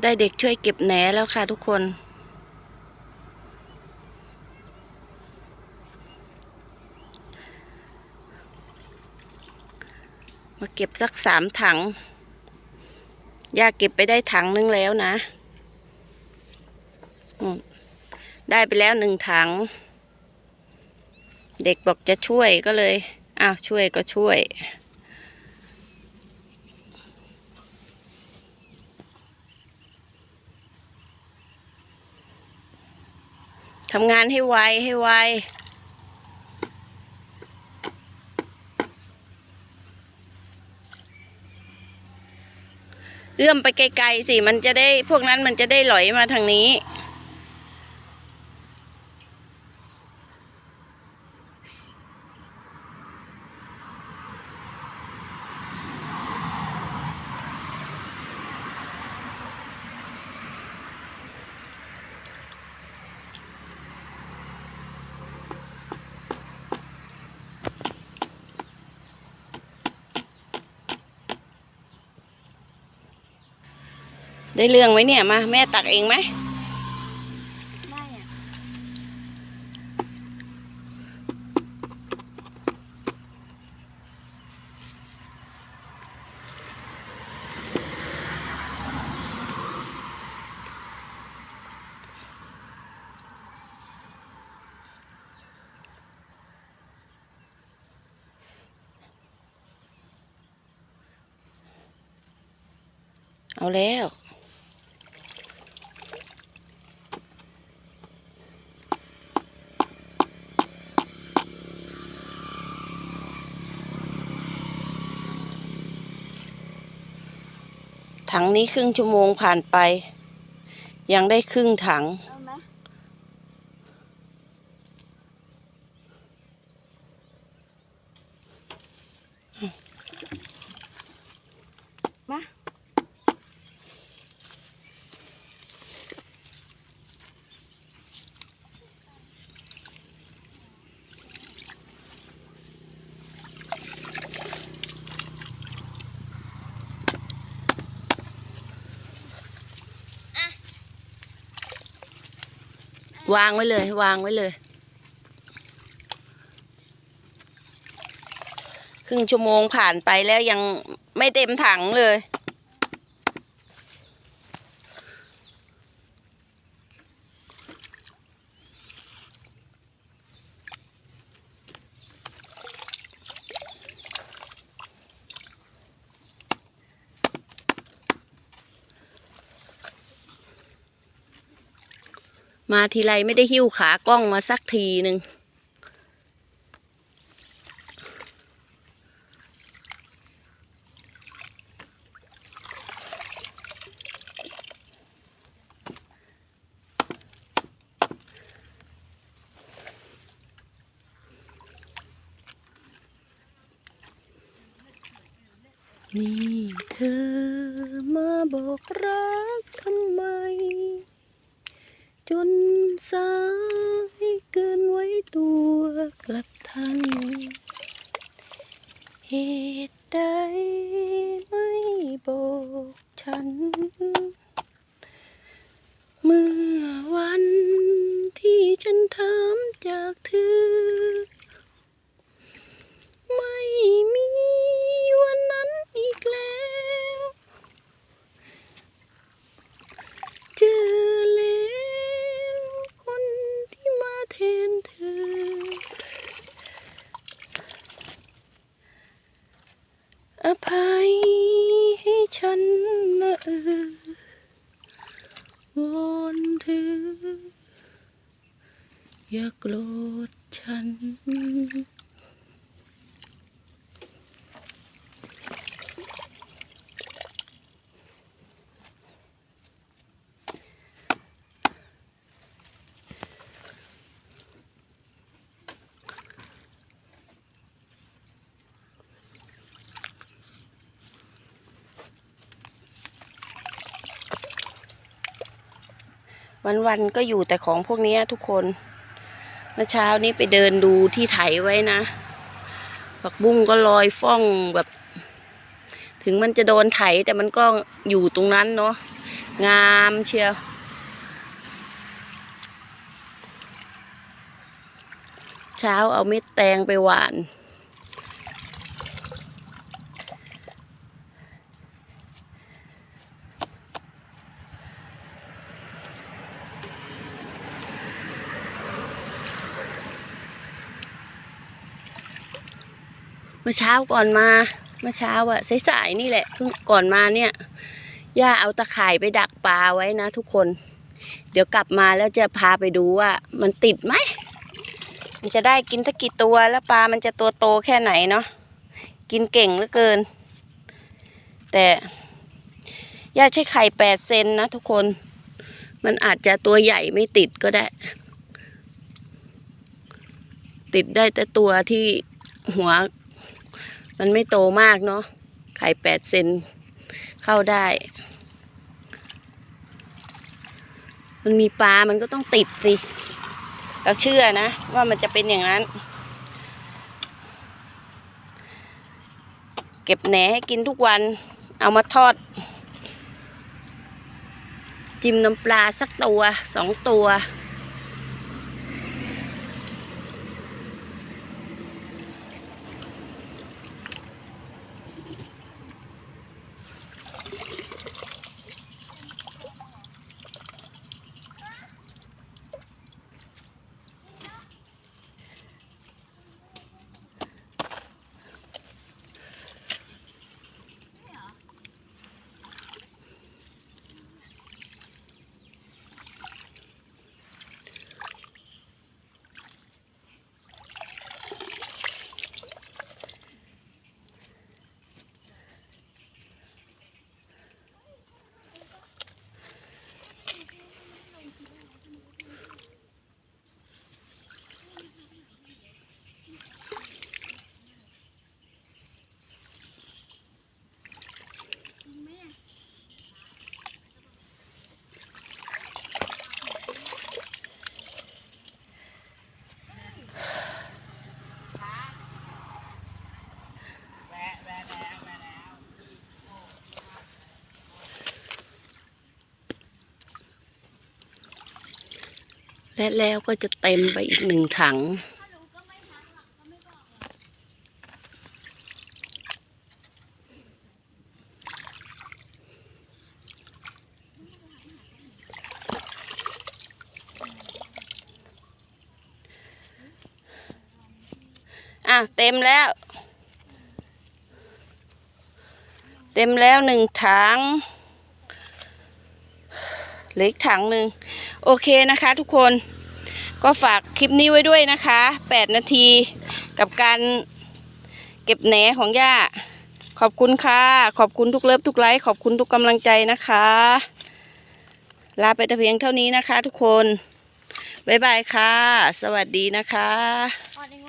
ได้เด็กช่วยเก็บแหนแล้วค่ะทุกคน มาเก็บสักสามถังย่าเก็บไปได้ถังนึงแล้วนะ ได้ไปแล้วหนึ่งถัง เด็กบอกจะช่วยก็เลย อ้าวช่วยก็ช่วย ทำงานให้ไวให้ไวเอื้อมไปไกลๆสิ มันจะได้พวกนั้นมันจะได้หลอยมาทางนี้ ได้เรื่องไหมเนี่ยมาแม่ตักเองไหมไม่อะเอาแล้ว ถังนี้ครึ่งชั่วโมงผ่านไป ยังได้ครึ่งถัง วางไว้เลย วางไว้เลย ครึ่งชั่วโมงผ่านไปแล้วยังไม่เต็มถังเลย มาทีไรไม่ได้หิ้วขากล้องมาสักทีหนึ่งนี่เธอมาบอกรัก จนสายเกินไว้ตัวกลับทันเหตุใดไม่บอกฉัน เมื่อวันที่ฉันถามจากเธอ ไม่มีวันนั้นอีกแล้ว เจอแล้วคนที่มาแทนเธอ อภัยให้ฉันนะเออวอนเธออย่าโกรธฉัน วันๆก็อยู่แต่ของพวกนี้ทุกคนเมื่อเช้านี้ไปเดินดูที่ไถไว้นะผักบุ้งก็ลอยฟ่องแบบ ถึงมันจะโดนไถแต่มันก็อยู่ตรงนั้นเนาะงามเชียวเช้าเอาเม็ดแตงไปหวาน เมื่อเช้าก่อนมาเมื่อเช้าอะสายๆนี่แหละเพิ่งก่อนมาเนี่ยย่าเอาตะข่ายไปดักปลาไว้นะ ทุกคน เดี๋ยวกลับมาแล้วจะพาไปดูว่า มันติดไหมมันจะได้กินสักกี่ตัวแล้วปลามันจะตัวโตแค่ไหนเนาะกินเก่งเหลือเกิน แต่ย่าใช้ไข่แปดเซนนะทุกคน มันอาจจะตัวใหญ่ไม่ติดก็ได้ ติดได้แต่ตัวที่หัว มันไม่โตมากเนาะไข่แปดเซนเข้าได้ มันมีปลา มันก็ต้องติดสิ เราเชื่อนะ ว่ามันจะเป็นอย่างนั้น เก็บแหนให้กินทุกวัน เอามาทอด จิ้มน้ำปลาสักตัวสองตัว และแล้วก็จะเต็มไปอีกหนึ่งถัง อะ เต็มแล้ว เต็มแล้วหนึ่งถังเลืออีกถังหนึ่งโอเคนะคะทุกคน ก็ฝากคลิปนี้ไว้ด้วยนะคะ 8 นาทีกับการเก็บแหนของย่า ขอบคุณค่ะ ขอบคุณทุกเลิฟทุกไลค์ขอบคุณทุกกำลังใจนะคะ ลาไปแต่เพียงเท่านี้นะคะ ทุกคน บ๊ายบายค่ะ สวัสดีนะคะ